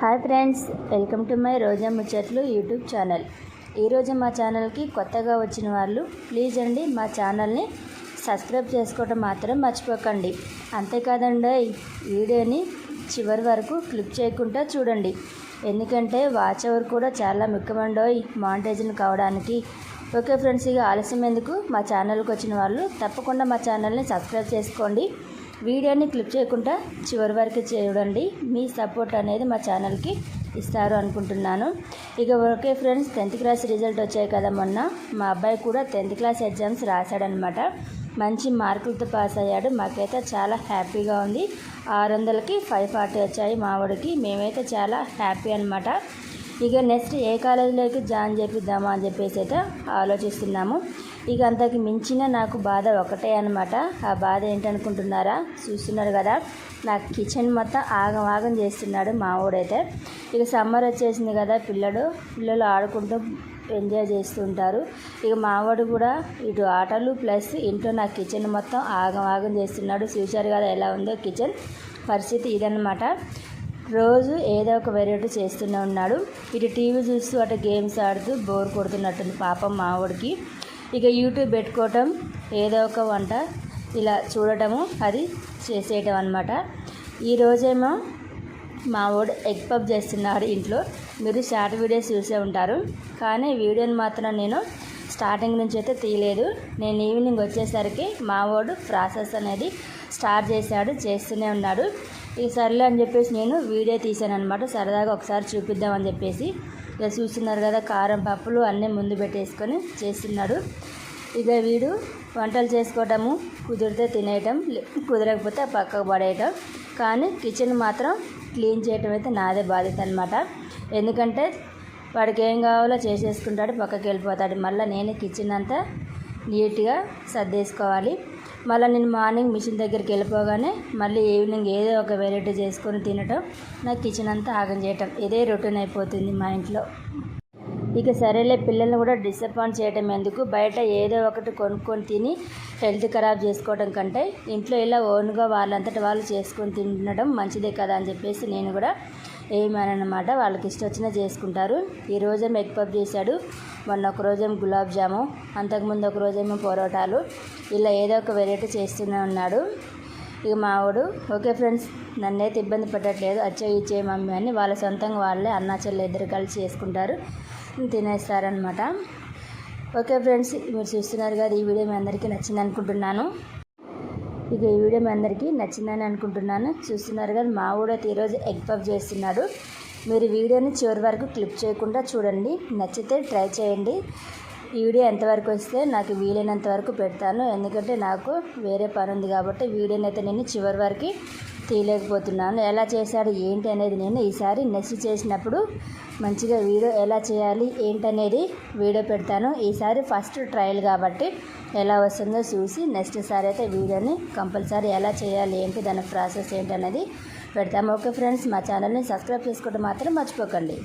Hi friends welcome to my Roja ముచ్చట్లు YouTube channel. ఈరోజు మా ఛానల్కి కొత్తగా వచ్చిన వాళ్ళు ప్లీజ్ అండి మా ఛానల్ని సబ్స్క్రైబ్ చేసుకోవటం మాత్రం మర్చిపోకండి. అంతేకాదండి వీడియోని చివరి వరకు క్లిక్ చేయకుండా చూడండి. ఎందుకంటే వాచ్ అవర్ కూడా చాలా ముఖ్యమండోయ్ మానిటైజన్ కావడానికి. ఓకే ఫ్రెండ్స్ ఇక ఆలస్యం ఎందుకు? మా ఛానల్కి వచ్చిన వాళ్ళు తప్పకుండా మా ఛానల్ని సబ్స్క్రైబ్ చేసుకోండి. వీడియోని క్లిక్ చేయకుండా చివరి వరకు చూడండి. మీ సపోర్ట్ అనేది మా ఛానల్కి ఇస్తారు అనుకుంటున్నాను. ఇక okay friends tenth class result వచ్చాయి కదా మొన్న. మా అబ్బాయి కూడా టెన్త్ క్లాస్ ఎగ్జామ్స్ రాశాడనమాట మంచి మార్కులతో పాస్ అయ్యాడు. మాకైతే చాలా హ్యాపీగా ఉంది. ఆరు వందలకి ఫైవ్ ఫార్టీ వచ్చాయి మావాడికి మేమైతే చాలా హ్యాపీ అనమాట ఇక నెక్స్ట్ ఏ కాలేజీలోకి జాయిన్ చేపిద్దామా అని చెప్పేసి అయితే ఆలోచిస్తున్నాము. ఇక అంతకు మించిన నాకు బాధ ఒకటే అనమాట ఆ బాధ ఏంటనుకుంటున్నారా? చూస్తున్నారు కదా నాకు కిచెన్ మొత్తం ఆగం ఆగం చేస్తున్నాడు మావోడైతే ఇక సమ్మర్ వచ్చేసింది కదా పిల్లడు పిల్లలు ఆడుకుంటూ ఎంజాయ్ చేస్తుంటారు. ఇక మావాడు కూడా ఇటు ఆటలు ప్లస్ ఇంట్లో నా కిచెన్ మొత్తం ఆగం ఆగం చేస్తున్నాడు. చూశారు కదా ఎలా ఉందో కిచెన్ పరిస్థితి ఇదన్నమాట. రోజు ఏదో ఒక వెరైటీ చేస్తూనే ఉన్నాడు. ఇటు టీవీ చూస్తూ అటు గేమ్స్ ఆడుతూ బోర్ కొడుతున్నట్టుంది పాపం మావాడికి ఇక యూట్యూబ్ పెట్టుకోవటం ఏదో ఒక వంట ఇలా చూడటము అది చేసేయటం అనమాట ఈరోజేమో మా వాడు ఎగ్ పప్ చేస్తున్నాడు ఇంట్లో. మీరు షార్ట్ వీడియోస్ చూసే ఉంటారు. కానీ వీడియోని మాత్రం నేను స్టార్టింగ్ నుంచి అయితే తీయలేదు. నేను ఈవినింగ్ వచ్చేసరికి మా వాడు ప్రాసెస్ అనేది స్టార్ట్ చేశాడు చేస్తూనే ఉన్నాడు. ఇక సర్లే అని చెప్పేసి నేను వీడియో తీశాను అనమాట సరదాగా ఒకసారి చూపిద్దామని చెప్పేసి. ఇక చూస్తున్నారు కదా కారం పప్పులు అన్నీ ముందు పెట్టేసుకొని చేస్తున్నాడు. ఇక వీడు వంటలు చేసుకోవటము కుదిరితే తినేయటం కుదరకపోతే పక్కకు పడేయటం. కానీ కిచెన్ మాత్రం క్లీన్ చేయటం అయితే నాదే బాధ్యత అనమాట ఎందుకంటే వాడికి ఏం కావాలో చేసేసుకుంటాడు పక్కకి వెళ్ళిపోతాడు. మళ్ళీ నేను కిచెన్ అంతా నీట్గా సర్దేసుకోవాలి. మళ్ళీ నేను మార్నింగ్ మిషన్ దగ్గరికి వెళ్ళిపోగానే మళ్ళీ ఈవినింగ్ ఏదో ఒక వెరైటీ చేసుకొని తినటం నాకు కిచెన్ అంతా ఆగం చేయటం ఇదే రొటీన్ అయిపోతుంది మా ఇంట్లో. ఇక సరేలే పిల్లల్ని కూడా డిసప్పాయింట్ చేయటం ఎందుకు? బయట ఏదో ఒకటి కొనుక్కొని తిని హెల్త్ ఖరాబ్ చేసుకోవడం కంటే ఇంట్లో ఇలా ఓన్గా వాళ్ళంతటి వాళ్ళు చేసుకొని తినడం మంచిదే కదా అని చెప్పేసి నేను కూడా ఏమనమాట? వాళ్ళకి ఇష్టం వచ్చినా చేసుకుంటారు. ఈ రోజేమో ఎగ్ పప్ చేశాడు. మొన్న ఒక రోజేమో గులాబ్ జాము అంతకుముందు ఒక రోజేమో పొరోటాలు. ఇలా ఏదో ఒక వెరైటీ చేస్తూనే ఉన్నాడు. ఇక మావాడు ఓకే ఫ్రెండ్స్ నన్నైతే ఇబ్బంది పెట్టట్లేదు అచ్చే ఇచ్చే మమ్మీ అని వాళ్ళ సొంతంగా వాళ్ళే అన్నా చెల్లె ఇద్దరు కలిసి చేసుకుంటారు. తినేస్తారనమాట. ఓకే ఫ్రెండ్స్ మీరు చూస్తున్నారు కదా ఈ వీడియో మీ అందరికీ నచ్చింది అనుకుంటున్నాను ఇక ఈ వీడియో మీ అందరికీ నచ్చిందని అనుకుంటున్నాను. చూస్తున్నారు కదా మా ఊడైతే ఈరోజు ఎగ్ పఫ్ చేస్తున్నాడు. మీరు వీడియోని చివరి వరకు క్లిప్ చేయకుండా చూడండి. నచ్చితే ట్రై చేయండి. ఈ వీడియో ఎంతవరకు వస్తే నాకు వీలైనంత వరకు పెడతాను. ఎందుకంటే నాకు వేరే పని ఉంది కాబట్టి వీడియోని అయితే నేను చివరి వరకు తీయలేకపోతున్నాను. ఎలా చేశాడు ఏంటి అనేది నేను ఈసారి నెక్స్ట్ చేసినప్పుడు మంచిగా వీడియో ఎలా చేయాలి ఏంటనేది వీడియో పెడతాను. ఈసారి ఫస్ట్ ట్రయల్ కాబట్టి ఎలా వస్తుందో చూసి నెక్స్ట్ సారి అయితే వీడియోని కంపల్సరీ ఎలా చేయాలి ఏంటి దాని ప్రాసెస్ ఏంటనేది పెడతాము. ఓకే ఫ్రెండ్స్ మా ఛానల్ని సబ్స్క్రైబ్ చేసుకోవడం మాత్రం మర్చిపోకండి.